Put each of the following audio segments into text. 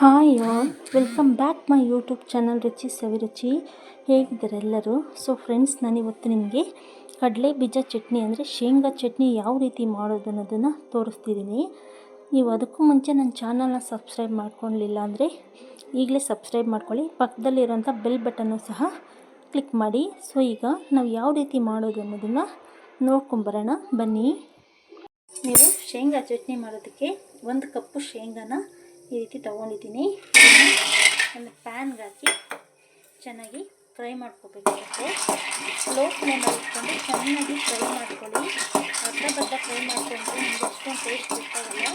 Hi welcome back my YouTube channel ರುಚಿ ಸವಿರುಚಿ ಹೇಗಿದ್ದಾರೆ ಎಲ್ಲರೂ ಸೊ ಫ್ರೆಂಡ್ಸ್ ನಾನಿವತ್ತು ನಿಮಗೆ ಕಡಲೆ ಬೀಜ ಚಟ್ನಿ ಅಂದರೆ ಶೇಂಗಾ ಚಟ್ನಿ ಯಾವ ರೀತಿ ಮಾಡೋದು ಅನ್ನೋದನ್ನು ತೋರಿಸ್ತಿದ್ದೀನಿ. ನೀವು ಅದಕ್ಕೂ ಮುಂಚೆ ನನ್ನ ಚಾನಲ್ನ ಸಬ್ಸ್ಕ್ರೈಬ್ ಮಾಡ್ಕೊಳ್ಳಿಲ್ಲ ಅಂದರೆ ಈಗಲೇ ಸಬ್ಸ್ಕ್ರೈಬ್ ಮಾಡ್ಕೊಳ್ಳಿ. ಪಕ್ಕದಲ್ಲಿರೋಂಥ ಬೆಲ್ ಬಟನ್ನು ಸಹ ಕ್ಲಿಕ್ ಮಾಡಿ. ಸೊ ಈಗ ನಾವು ಯಾವ ರೀತಿ ಮಾಡೋದು ಅನ್ನೋದನ್ನು ನೋಡ್ಕೊಂಬರೋಣ ಬನ್ನಿ. ನೀವು ಶೇಂಗಾ ಚಟ್ನಿ ಮಾಡೋದಕ್ಕೆ ಒಂದು ಕಪ್ಪು ಶೇಂಗಾನ ಈ ರೀತಿ ತೊಗೊಂಡಿದ್ದೀನಿ. ಒಂದು ಪ್ಯಾನ್ಗೆ ಹಾಕಿ ಚೆನ್ನಾಗಿ ಫ್ರೈ ಮಾಡ್ಕೋಬೇಕಾಗುತ್ತೆ ಲೋ ಫ್ಲೇಮಲ್ಲಿ ಇಟ್ಕೊಂಡು ಚೆನ್ನಾಗಿ ಫ್ರೈ ಮಾಡ್ಕೊಳ್ಳಿ. ಅರ್ಧ ಫ್ರೈ ಮಾಡ್ಕೊಂಡ್ರೆ ನಿಮ್ಗೆ ಅಷ್ಟೊಂದು ಟೇಸ್ಟ್ ಗೊತ್ತಾಗಲ್ಲ.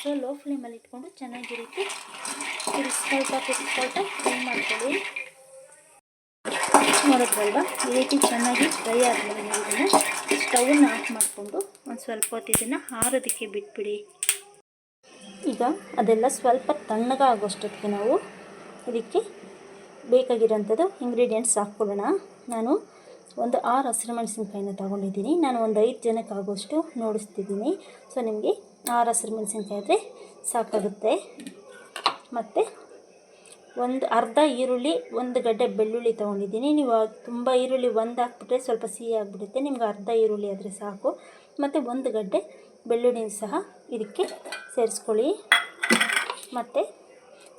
ಸೊ ಲೋ ಫ್ಲೇಮಲ್ಲಿ ಇಟ್ಕೊಂಡು ಚೆನ್ನಾಗಿ ರೀತಿ ತಿರ್ಸ್ಕೊಳ್ತಾ ಫ್ರೈ ಮಾಡ್ಕೊಳ್ಳಿ. ನೋಡಿದ್ರಲ್ವ? ಈ ರೀತಿ ಚೆನ್ನಾಗಿ ಫ್ರೈ ಆದಮೇಲೆ ಇದನ್ನು ಸ್ಟೌವನ್ನು ಆಫ್ ಮಾಡಿಕೊಂಡು ಒಂದು ಸ್ವಲ್ಪ ಹೊತ್ತು ಇದನ್ನು ಹಾರೋದಕ್ಕೆ ಬಿಟ್ಬಿಡಿ. ಈಗ ಅದೆಲ್ಲ ಸ್ವಲ್ಪ ತಣ್ಣಗಾಗೋಷ್ಟೊತ್ತಿಗೆ ನಾವು ಇದಕ್ಕೆ ಬೇಕಾಗಿರೋಂಥದ್ದು ಇಂಗ್ರೀಡಿಯೆಂಟ್ಸ್ ಹಾಕ್ಕೊಳ್ಳೋಣ. ನಾನು ಒಂದು ಆರು ಹಸಿರು ಮೆಣಸಿನ್ಕಾಯಿನ ತೊಗೊಂಡಿದ್ದೀನಿ. ನಾನು ಒಂದು ಐದು ಜನಕ್ಕೆ ಆಗೋಷ್ಟು ನೋಡಿಸ್ತಿದ್ದೀನಿ. ಸೊ ನಿಮಗೆ ಆರು ಹಸಿರು ಮೆಣಸಿನ್ಕಾಯಿ ಆದರೆ ಸಾಕಾಗುತ್ತೆ. ಮತ್ತು ಒಂದು ಅರ್ಧ ಈರುಳ್ಳಿ, ಒಂದು ಗಡ್ಡೆ ಬೆಳ್ಳುಳ್ಳಿ ತೊಗೊಂಡಿದ್ದೀನಿ. ನೀವು ತುಂಬ ಈರುಳ್ಳಿ ಒಂದು ಹಾಕ್ಬಿಟ್ರೆ ಸ್ವಲ್ಪ ಸಿಹಿ ಆಗಿಬಿಡುತ್ತೆ. ನಿಮ್ಗೆ ಅರ್ಧ ಈರುಳ್ಳಿ ಆದರೆ ಸಾಕು. ಮತ್ತು ಒಂದು ಗಡ್ಡೆ ಬೆಳ್ಳುಳ್ಳಿ ಸಹ ಇದಕ್ಕೆ ಸೇರಿಸ್ಕೊಳ್ಳಿ. ಮತ್ತು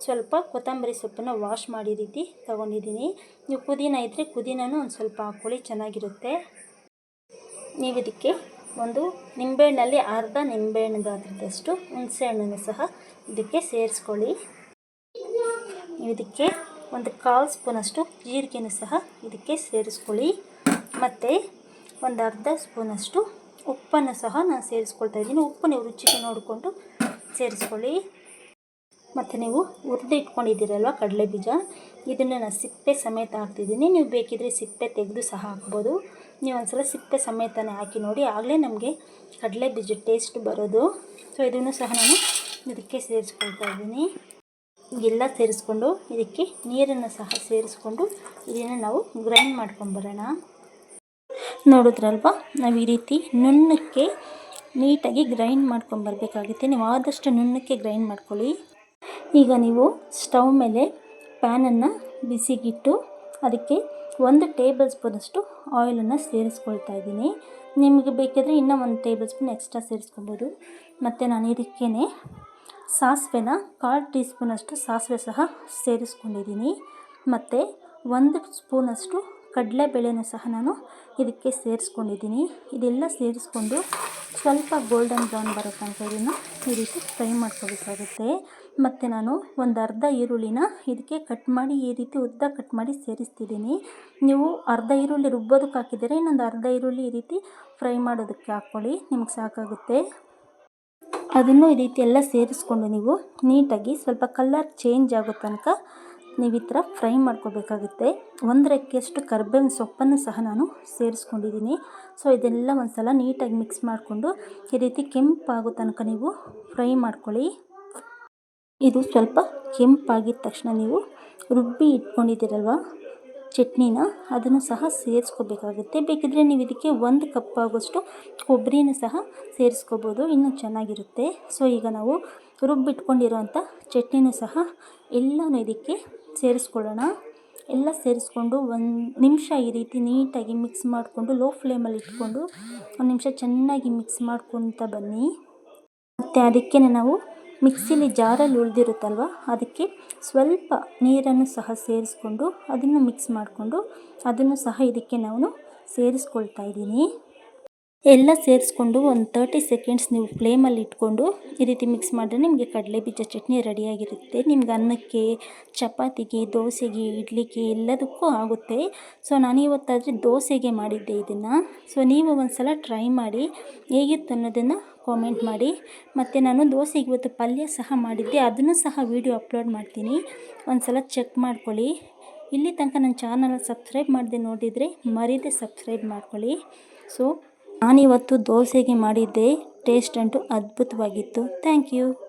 ಸ್ವಲ್ಪ ಕೊತ್ತಂಬರಿ ಸೊಪ್ಪನ್ನು ವಾಶ್ ಮಾಡಿ ರೀತಿ ತೊಗೊಂಡಿದ್ದೀನಿ. ನೀವು ಪುದೀನ ಇದ್ದರೆ ಪುದೀನೂ ಒಂದು ಸ್ವಲ್ಪ ಹಾಕ್ಕೊಳ್ಳಿ, ಚೆನ್ನಾಗಿರುತ್ತೆ. ನೀವು ಇದಕ್ಕೆ ಒಂದು ನಿಂಬೆಹಣ್ಣಲ್ಲಿ ಅರ್ಧ ನಿಂಬೆಹಣ್ಣು ಗಾತ್ರದಷ್ಟು ಹುಣಸೆ ಹಣ್ಣನ್ನು ಸಹ ಇದಕ್ಕೆ ಸೇರಿಸ್ಕೊಳ್ಳಿ. ನೀವು ಇದಕ್ಕೆ ಒಂದು ಕಾಲು ಸ್ಪೂನಷ್ಟು ಜೀರಿಗೆನೂ ಸಹ ಇದಕ್ಕೆ ಸೇರಿಸ್ಕೊಳ್ಳಿ. ಮತ್ತು ಒಂದು ಅರ್ಧ ಸ್ಪೂನಷ್ಟು ಉಪ್ಪನ್ನು ಸಹ ನಾನು ಸೇರಿಸ್ಕೊಳ್ತಾ ಇದ್ದೀನಿ. ಉಪ್ಪು ನೀವು ರುಚಿಗೆ ನೋಡಿಕೊಂಡು ಸೇರಿಸ್ಕೊಳ್ಳಿ. ಮತ್ತು ನೀವು ಹುರಿದು ಇಟ್ಕೊಂಡಿದ್ದೀರಲ್ವ ಕಡಲೆ ಬೀಜ? ಇದನ್ನು ನಾನು ಸಿಪ್ಪೆ ಸಮೇತ ಹಾಕ್ತಿದ್ದೀನಿ. ನೀವು ಬೇಕಿದ್ರೆ ಸಿಪ್ಪೆ ತೆಗೆದು ಸಹ ಹಾಕ್ಬೋದು. ನೀವು ಒಂದ್ಸಲ ಸಿಪ್ಪೆ ಸಮೇತನೇ ಹಾಕಿ ನೋಡಿ, ಆಗಲೇ ನಮಗೆ ಕಡಲೆ ಬೀಜ ಟೇಸ್ಟ್ ಬರೋದು. ಸೊ ಇದನ್ನು ಸಹ ನಾನು ಇದಕ್ಕೆ ಸೇರಿಸ್ಕೊಳ್ತಾ ಇದ್ದೀನಿ. ಎಲ್ಲ ಸೇರಿಸ್ಕೊಂಡು ಇದಕ್ಕೆ ನೀರನ್ನು ಸಹ ಸೇರಿಸ್ಕೊಂಡು ಇದನ್ನು ನಾವು ಗ್ರೈಂಡ್ ಮಾಡ್ಕೊಂಬರೋಣ ನೋಡಿದ್ರಲ್ವ? ನಾವು ಈ ರೀತಿ ನುಣ್ಣಕ್ಕೆ ನೀಟಾಗಿ ಗ್ರೈಂಡ್ ಮಾಡ್ಕೊಂಬರ್ಬೇಕಾಗುತ್ತೆ ನೀವು ಆದಷ್ಟು ನುಣ್ಣಕ್ಕೆ ಗ್ರೈಂಡ್ ಮಾಡ್ಕೊಳ್ಳಿ. ಈಗ ನೀವು ಸ್ಟವ್ ಮೇಲೆ ಪ್ಯಾನನ್ನು ಬಿಸಿಗಿಟ್ಟು ಅದಕ್ಕೆ ಒಂದು ಟೇಬಲ್ ಸ್ಪೂನಷ್ಟು ಆಯಿಲನ್ನು ಸೇರಿಸ್ಕೊಳ್ತಾ ಇದ್ದೀನಿ. ನಿಮಗೆ ಬೇಕಿದ್ರೆ ಇನ್ನೂ ಒಂದು ಟೇಬಲ್ ಸ್ಪೂನ್ ಎಕ್ಸ್ಟ್ರಾ ಸೇರಿಸ್ಕೊಬೋದು ಮತ್ತು ನಾನು ಇದಕ್ಕೇ ಸಾಸಿವೆನ ಕಾಲು ಟೀ ಸ್ಪೂನಷ್ಟು ಸಾಸಿವೆ ಸಹ ಸೇರಿಸ್ಕೊಂಡಿದ್ದೀನಿ. ಮತ್ತು ಒಂದು ಸ್ಪೂನಷ್ಟು ಕಡಲೆಬೇಳೆನೂ ಸಹ ನಾನು ಇದಕ್ಕೆ ಸೇರಿಸ್ಕೊಂಡಿದ್ದೀನಿ. ಇದೆಲ್ಲ ಸೇರಿಸ್ಕೊಂಡು ಸ್ವಲ್ಪ ಗೋಲ್ಡನ್ ಬ್ರೌನ್ ಬರೋ ತನಕ ಇದನ್ನು ಈ ರೀತಿ ಫ್ರೈ ಮಾಡ್ಕೋಬೇಕಾಗುತ್ತೆ. ಮತ್ತು ನಾನು ಒಂದು ಅರ್ಧ ಈರುಳ್ಳಿನ ಇದಕ್ಕೆ ಕಟ್ ಮಾಡಿ, ಈ ರೀತಿ ಉದ್ದ ಕಟ್ ಮಾಡಿ ಸೇರಿಸ್ತಿದ್ದೀನಿ. ನೀವು ಅರ್ಧ ಈರುಳ್ಳಿ ರುಬ್ಬೋದಕ್ಕೆ ಹಾಕಿದರೆ ಇನ್ನೊಂದು ಅರ್ಧ ಈರುಳ್ಳಿ ಈ ರೀತಿ ಫ್ರೈ ಮಾಡೋದಕ್ಕೆ ಹಾಕ್ಕೊಳ್ಳಿ, ನಿಮ್ಗೆ ಸಾಕಾಗುತ್ತೆ. ಅದನ್ನು ಈ ರೀತಿ ಎಲ್ಲ ಸೇರಿಸ್ಕೊಂಡು ನೀವು ನೀಟಾಗಿ ಸ್ವಲ್ಪ ಕಲರ್ ಚೇಂಜ್ ಆಗೋ ತನಕ ನೀವು ಈ ಥರ ಫ್ರೈ ಮಾಡ್ಕೋಬೇಕಾಗುತ್ತೆ. ಒಂದು ರೆಕ್ಕೆಯಷ್ಟು ಕರ್ಬೇವಿನ ಸೊಪ್ಪನ್ನು ಸಹ ನಾನು ಸೇರಿಸ್ಕೊಂಡಿದ್ದೀನಿ. ಸೊ ಇದೆಲ್ಲ ಒಂದು ಸಲ ನೀಟಾಗಿ ಮಿಕ್ಸ್ ಮಾಡಿಕೊಂಡು ಈ ರೀತಿ ಕೆಂಪಾಗೋ ತನಕ ನೀವು ಫ್ರೈ ಮಾಡ್ಕೊಳ್ಳಿ. ಇದು ಸ್ವಲ್ಪ ಕೆಂಪಾಗಿದ ತಕ್ಷಣ ನೀವು ರುಬ್ಬಿ ಇಟ್ಕೊಂಡಿದ್ದೀರಲ್ವ ಚಟ್ನಿನ, ಅದನ್ನು ಸಹ ಸೇರಿಸ್ಕೋಬೇಕಾಗುತ್ತೆ. ಬೇಕಿದ್ರೆ ನೀವು ಇದಕ್ಕೆ ಒಂದು ಕಪ್ ಆಗೋಷ್ಟು ಕೊಬ್ಬರಿನೂ ಸಹ ಸೇರಿಸ್ಕೋಬೋದು, ಇನ್ನೂ ಚೆನ್ನಾಗಿರುತ್ತೆ. ಸೊ, ಈಗ ನಾವು ರುಬ್ಬಿಟ್ಕೊಂಡಿರೋಂಥ ಚಟ್ನಿನೂ ಸಹ ಎಲ್ಲನೂ ಇದಕ್ಕೆ ಸೇರಿಸ್ಕೊಳ್ಳೋಣ. ಎಲ್ಲ ಸೇರಿಸ್ಕೊಂಡು ಒಂದು ನಿಮಿಷ ಈ ರೀತಿ ನೀಟಾಗಿ ಮಿಕ್ಸ್ ಮಾಡಿಕೊಂಡು ಲೋ ಫ್ಲೇಮಲ್ಲಿ ಇಟ್ಕೊಂಡು ಒಂದು ನಿಮಿಷ ಚೆನ್ನಾಗಿ ಮಿಕ್ಸ್ ಮಾಡ್ಕೊತ ಬನ್ನಿ. ಮತ್ತು ಅದಕ್ಕೆ ನಾವು ಮಿಕ್ಸಿಲಿ ಜಾರಲ್ಲಿ ಉಳಿದಿರುತ್ತಲ್ವ, ಅದಕ್ಕೆ ಸ್ವಲ್ಪ ನೀರನ್ನು ಸಹ ಸೇರಿಸ್ಕೊಂಡು ಅದನ್ನು ಮಿಕ್ಸ್ ಮಾಡಿಕೊಂಡು ಅದನ್ನು ಸಹ ಇದಕ್ಕೆ ನಾನು ಸೇರಿಸ್ಕೊಳ್ತಾ ಇದ್ದೀನಿ. ಎಲ್ಲ ಸೇರಿಸ್ಕೊಂಡು ಒಂದು ತರ್ಟಿ ಸೆಕೆಂಡ್ಸ್ ನೀವು ಫ್ಲೇಮಲ್ಲಿ ಇಟ್ಕೊಂಡು ಈ ರೀತಿ ಮಿಕ್ಸ್ ಮಾಡಿದ್ರೆ ನಿಮಗೆ ಕಡಲೆ ಬೀಜ ಚಟ್ನಿ ರೆಡಿಯಾಗಿರುತ್ತೆ ನಿಮ್ಗೆ ಅನ್ನಕ್ಕೆ, ಚಪಾತಿಗೆ, ದೋಸೆಗೆ, ಇಡ್ಲಿಗೆ ಎಲ್ಲದಕ್ಕೂ ಆಗುತ್ತೆ. ಸೊ ನಾನು ಇವತ್ತಾದರೆ ದೋಸೆಗೆ ಮಾಡಿದ್ದೆ ಇದನ್ನು. ಸೊ ನೀವು ಒಂದು ಸಲ ಟ್ರೈ ಮಾಡಿ ಹೇಗಿತ್ತು ಅನ್ನೋದನ್ನು ಕಾಮೆಂಟ್ ಮಾಡಿ. ಮತ್ತು ನಾನು ದೋಸೆಗೆ ಇವತ್ತು ಪಲ್ಯ ಸಹ ಮಾಡಿದ್ದೆ. ಅದನ್ನು ಸಹ ವೀಡಿಯೋ ಅಪ್ಲೋಡ್ ಮಾಡ್ತೀನಿ. ಒಂದು ಸಲ ಚೆಕ್ ಮಾಡ್ಕೊಳ್ಳಿ. ಇಲ್ಲಿ ತನಕ ನನ್ನ ಚಾನಲ್ ಸಬ್ಸ್ಕ್ರೈಬ್ ಮಾಡಿದೆ ನೋಡಿದರೆ ಮರೀದೆ ಸಬ್ಸ್ಕ್ರೈಬ್ ಮಾಡ್ಕೊಳ್ಳಿ. ಸೊ ನಾನಿವತ್ತು ದೋಸೆಗೆ ಮಾಡಿದ್ದೆ ಟೇಸ್ಟ್ ಅಂಟು ಅದ್ಭುತವಾಗಿತ್ತು. Thank you.